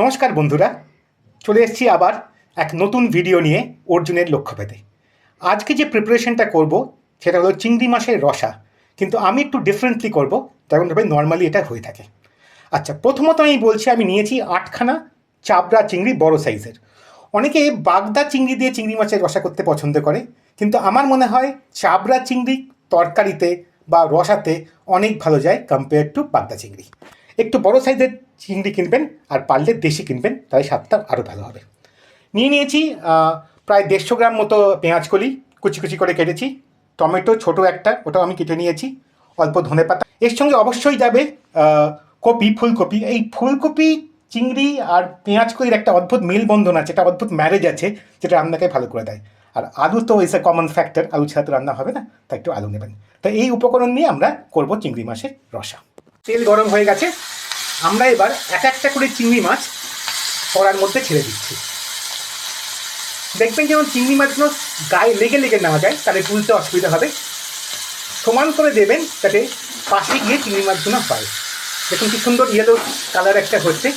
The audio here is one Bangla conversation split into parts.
নমস্কার বন্ধুরা, চলে এসেছি আবার এক নতুন ভিডিও নিয়ে অর্জুনের লক্ষ্য পেতে। আজকে যে প্রিপারেশনটা করব, সেটা হলো চিংড়ি মাছের রসা। কিন্তু আমি একটু ডিফারেন্টলি করব যেমনভাবে নর্মালি এটা হয়ে থাকে। আচ্ছা প্রথমত আমি বলছি, আমি নিয়েছি আটখানা চাবড়া চিংড়ি, বড় সাইজের অনেকে বাগদা চিংড়ি দিয়ে চিংড়ি মাছের রসা করতে পছন্দ করে, কিন্তু আমার মনে হয় চাবড়া চিংড়ি তরকারিতে বা রসাতে অনেক ভালো যায় কম্পেয়ার টু বাগদা চিংড়ি। একটু বড় সাইজের চিংড়ি কিনবেন আর পারলে দেশি কিনবেন, তাহলে স্বাদটা আরও ভালো হবে। নিয়ে নিয়েছি প্রায় দেড়শো গ্রাম মতো পেঁয়াজ কলি, কুচি কুচি করে কেটেছি। টমেটো ছোট একটা, ওটাও আমি কেটে নিয়েছি, অল্প ধনে পাতা। এর সঙ্গে অবশ্যই যাবে কপি, ফুলকপি। এই ফুলকপি, চিংড়ি আর পেঁয়াজ কলির একটা অদ্ভুত মেলবন্ধন আছে, একটা অদ্ভুত ম্যারেজ আছে, যেটা রান্নাকে ভালো করে দেয়। আর আলু তো ইস এ কমন ফ্যাক্টর আলু ছাড়া তো রান্না হবে না, তাই একটু আলু নেবেন। তাই এই উপকরণ নিয়ে আমরা করব চিংড়ি মাছের রসা। তেল গরম হয়ে গেছে, আমরা এবার এক একটা করে চিংড়ি মাছ কড়ার মধ্যে ছেড়ে দিচ্ছি। দেখবেন যেমন চিংড়ি মাছগুলো গায়ে লেগে লেগে নেওয়া যায়, তাহলে তুলতে অসুবিধা হবে। সমান করে দেবেন যাতে পাশে গিয়ে চিংড়ি মাছগুলো হয়। দেখুন কি সুন্দর ইয়েলো কালার একটা হচ্ছে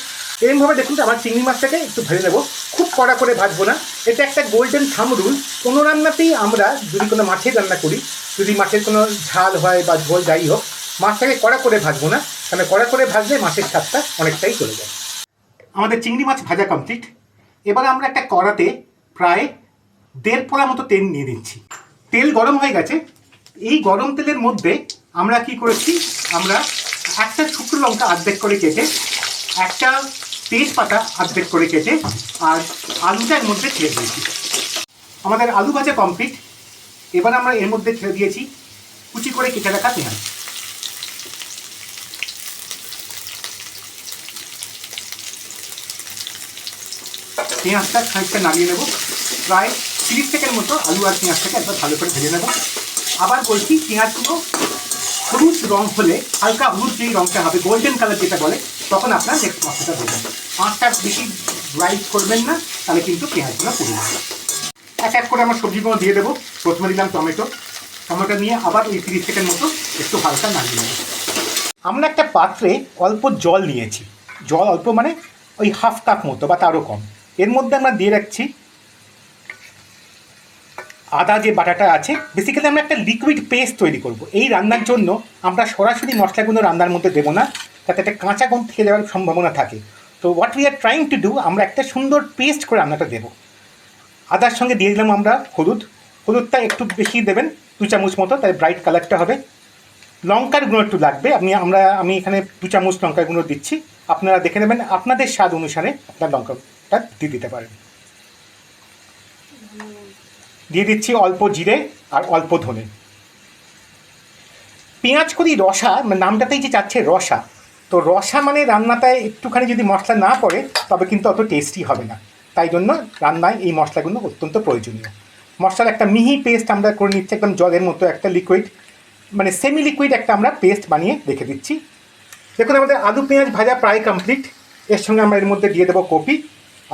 এরকমভাবে দেখুন আমার চিংড়ি মাছটাকে একটু ভেজে নেব। খুব কড়া করে ভাজবো না। এটা একটা গোল্ডেন থাম রুল কোনো রান্নাতেই আমরা যদি কোনো মাছের রান্না করি, যদি মাছের কোনো ঝাল হয় বা ঝোল যাই হোক মাছটাকে কড়া করে ভাজবো না। তাহলে কড়া করে ভাজলে মাছের স্বাদটা অনেকটাই চলে যায়। আমাদের চিংড়ি মাছ ভাজা কমপ্লিট এবার আমরা একটা কড়াতে প্রায় দেড় পোড়া মতো তেল নিয়ে নিচ্ছি। তেল গরম হয়ে গেছে। এই গরম তেলের মধ্যে আমরা কি করেছি? আমরা একটা শুকনো লঙ্কা আর্ধেক করে কেটে, একটা তেজপাতা আর্ধেক করে কেটে, আর আলুটা এর মধ্যে ছেড়ে দিয়েছি। আমাদের আলু ভাজা কমপ্লিট এবার আমরা এর মধ্যে ছেড়ে দিয়েছি। কুচি করে কেটে রাখা পেঁয়াজ। পেঁয়াজটা খানিকটা নামিয়ে নেব। প্রায় তিরিশ সেকেন্ড মতো আলু আর পেঁয়াজটাকে একবার ভালো করে ভেজে নেব। আবার বলছি, পেঁয়াজগুলো হলুদ রং হলে, হালকা হলুদ যেই রংটা হবে গোল্ডেন কালার যেটা বলে, তখন আপনার নেক্সট মশলাটা দেবেন পাঁচটা বেশি ব্রাইট করবেন না, তাহলে কিন্তু পেঁয়াজগুলো পুড়ে যাবে। এক এক করে আমার সবজিগুলো দিয়ে দেবো। প্রথমে দিলাম টমেটো। টমেটো নিয়ে আবার ওই তিরিশ সেকেন্ড মতো একটু হালকা নামিয়ে নেব। আমরা একটা পাত্রে অল্প জল নিয়েছি। জল অল্প মানে ওই হাফ কাপ মতো বা তারও কম। এর মধ্যে আমরা দিয়ে রাখছি আদা যে বাটাটা আছে। বেসিক্যালি আমরা একটা লিকুইড পেস্ট তৈরি করব। এই রান্নার জন্য আমরা সরাসরি মশলাগুলো রান্নার মধ্যে দেবো না, তাতে একটা কাঁচা গন্ধ থেকে যাওয়ার সম্ভাবনা থাকে। তো what we are trying to do আমরা একটা সুন্দর পেস্ট করে রান্নাটা দেবো। আদার সঙ্গে দিয়ে দিলাম আমরা হলুদ। হলুদটা একটু বেশি দেবেন, দু চামচ মতো তাই ব্রাইট কালারটা হবে। লঙ্কার গুঁড়ো একটু লাগবে। আপনি আমরা, আমি এখানে দু চামচ লঙ্কার গুঁড়ো দিচ্ছি। আপনারা দেখে নেবেন, আপনাদের স্বাদ অনুসারে আপনার লঙ্কাটা দিয়ে দিতে পারেন। দিয়ে দিচ্ছি অল্প জিরে আর অল্প ধনে। পেঁয়াজ করি রসা মানে নামটাতেই যে চাচ্ছে রসা। তো রসা মানে রান্নাটায় একটুখানি যদি মশলা না পড়ে, তবে কিন্তু অত টেস্টি হবে না। তাই জন্য রান্নায় এই মশলাগুলো অত্যন্ত প্রয়োজনীয়। মশলার একটা মিহি পেস্ট আমরা করে নিচ্ছি একদম জলের মতো একটা লিকুইড মানে সেমি লিকুইড একটা আমরা পেস্ট বানিয়ে রেখে দিচ্ছি। দেখুন, আমাদের আলু পেঁয়াজ ভাজা প্রায় কমপ্লিট এর সঙ্গে আমরা এর মধ্যে দিয়ে দেবো কপি।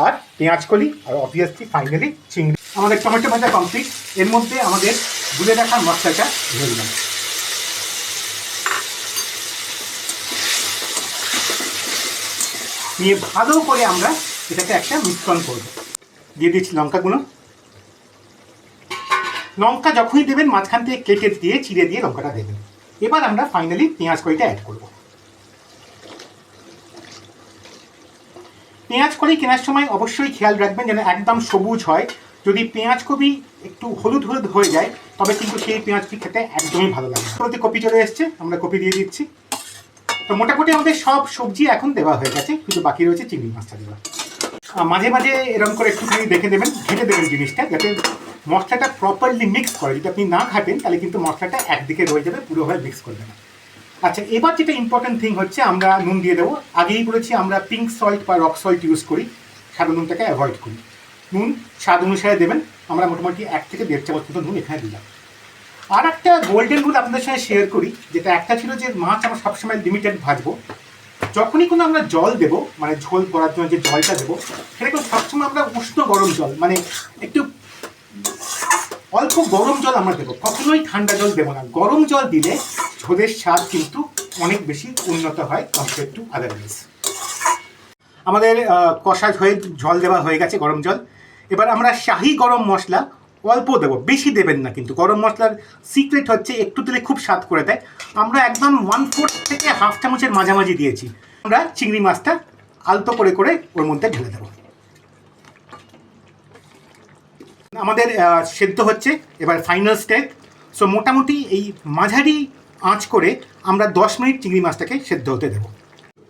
আর পেঁয়াজ কলি, আর অবভিয়াসলি ফাইনালি চিংড়ি। আমাদের টমেটো ভাজা কমপ্লিট এর মধ্যে আমাদের গুলে রাখা মশলাটা ঢেলে দিলাম। নিয়ে ভালো করে আমরা এটাকে একটা মিশ্রণ করব। দিয়ে দিচ্ছি লঙ্কাগুলো লঙ্কা যখনই দেবেন, মাঝখান থেকে কেটে দিয়ে, চিড়ে দিয়ে লঙ্কাটা দেবেন। এবার আমরা ফাইনালি পেঁয়াজ কড়িটা অ্যাড করব। পেঁয়াজ কড়ি কেনার সময় অবশ্যই খেয়াল রাখবেন যেন একদম সবুজ হয়। যদি পেঁয়াজ কপি একটু হলুদ হলুদ হয়ে যায়, তবে কিন্তু সেই পেঁয়াজ কপি খেতে একদমই ভালো লাগে শুরুতে কপি চলে এসছে, আমরা কপি দিয়ে দিচ্ছি। তো মোটামুটি আমাদের সব সবজি এখন দেওয়া হয়ে গেছে, কিন্তু বাকি রয়েছে চিংড়ি মাছটা দেওয়া। মাঝে মাঝে এরকম করে একটুখানি দেখে দেবেন, ঘেটে দেবেন জিনিসটা, যাতে মশলাটা প্রপারলি মিক্স করে। যদি আপনি না ঘাটেন তাহলে কিন্তু মশলাটা একদিকে রয়ে যাবে, পুরোভাবে মিক্স করবে না। আচ্ছা এবার যেটা ইম্পর্টেন্ট থিং হচ্ছে, আমরা নুন দিয়ে দেবো। আগেই বলেছি, আমরা পিঙ্ক সল্ট বা রক সল্ট ইউজ করি সাদা নুনটাকে অ্যাভয়েড করি। নুন স্বাদ অনুসারে দেবেন। আমরা মোটামুটি এক থেকে দেড় চামচ মতো নুন এখানে দিলাম। আর একটা গোল্ডেন রুল আপনাদের সঙ্গে শেয়ার করি, যেটা একটা ছিল যে মাছ আমরা সবসময় লিমিটেড ভাজবো। যখনই কোনো আমরা জল দেব মানে ঝোল করার জন্য যে জলটা দেবো, সেটা কিন্তু সবসময় আমরা উষ্ণ গরম জল মানে একটু অল্প গরম জল আমরা দেবো। কখনোই ঠান্ডা জল দেবো না। গরম জল দিলে ঝোলের স্বাদ কিন্তু অনেক বেশি উন্নত হয় কম্পেয়ার টু আদারওয়াইজ আমাদের কষা হয়ে জল দেওয়া হয়ে গেছে গরম জল। এবার আমরা শাহি গরম মশলা অল্প দেবো, বেশি দেবেন না কিন্তু। গরম মশলার সিক্রেট হচ্ছে একটু দিলে খুব স্বাদ করে দেয়। আমরা একদম ওয়ান ফোর্থ থেকে হাফ চামচের মাঝামাঝি দিয়েছি। আমরা চিংড়ি মাছটা আলতো করে করে ওর মধ্যে ঢেলে দেবো। আমাদের সেদ্ধ হচ্ছে, এবার ফাইনাল স্টেপ সো মোটামুটি এই মাঝারি আঁচ করে আমরা দশ মিনিট চিংড়ি মাছটাকে সেদ্ধ হতে দেবো।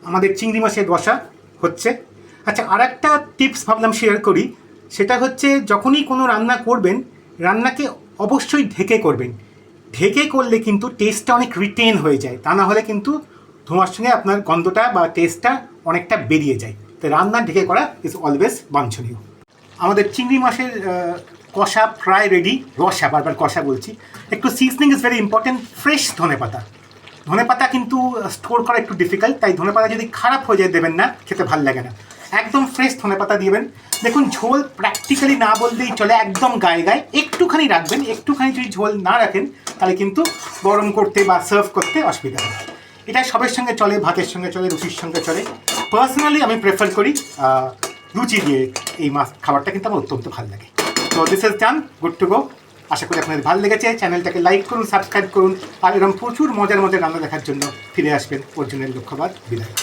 আমাদের চিংড়ি মাছের রসা হচ্ছে। আচ্ছা আর একটা টিপস ভাবলাম শেয়ার করি। সেটা হচ্ছে, যখনই কোনো রান্না করবেন, রান্নাকে অবশ্যই ঢেকে করবেন। ঢেকে করলে কিন্তু টেস্টটা অনেক রিটেন হয়ে যায়। তা না হলে কিন্তু ধোঁয়ার সঙ্গে আপনার গন্ধটা বা টেস্টটা অনেকটা বেরিয়ে যায়। তো রান্না ঢেকে করা ইজ অলওয়েজ বাঞ্ছনীয়। আমাদের চিংড়ি মাছের কষা প্রায় রেডি রসা, বারবার কষা বলছি। একটু seasoning is very important fresh ধনে পাতা ধনে পাতা কিন্তু স্টোর করা একটু ডিফিকাল্ট তাই ধনে পাতা যদি খারাপ হয়ে যায় দেবেন না, খেতে ভালো লাগে না। একদম ফ্রেশ ধনে পাতা দিবেন। দেখুন, ঝোল প্র্যাকটিক্যালি না বললেই চলে, একদম গায়ে গায়ে। একটুখানি রাখবেন, একটুখানি যদি ঝোল না রাখেন, তাহলে কিন্তু গরম করতে বা সার্ভ করতে অসুবিধা হবে। এটা সবের সঙ্গে চলে, ভাতের সঙ্গে চলে রুটির সঙ্গে চলে। পার্সোনালি আমি প্রেফার করি লুচি দিয়ে এই মাছ খাবারটা কিন্তু আমার অত্যন্ত ভালো লাগে। তো this is done good to go আশা করি আপনাদের ভালো লেগেছে। চ্যানেলটাকে লাইক করুন, সাবস্ক্রাইব করুন। আর এরকম প্রচুর মজার মজার রান্না দেখার জন্য ফিরে আসবেন অর্জুনের লক্ষ্যবাদ বিদায়।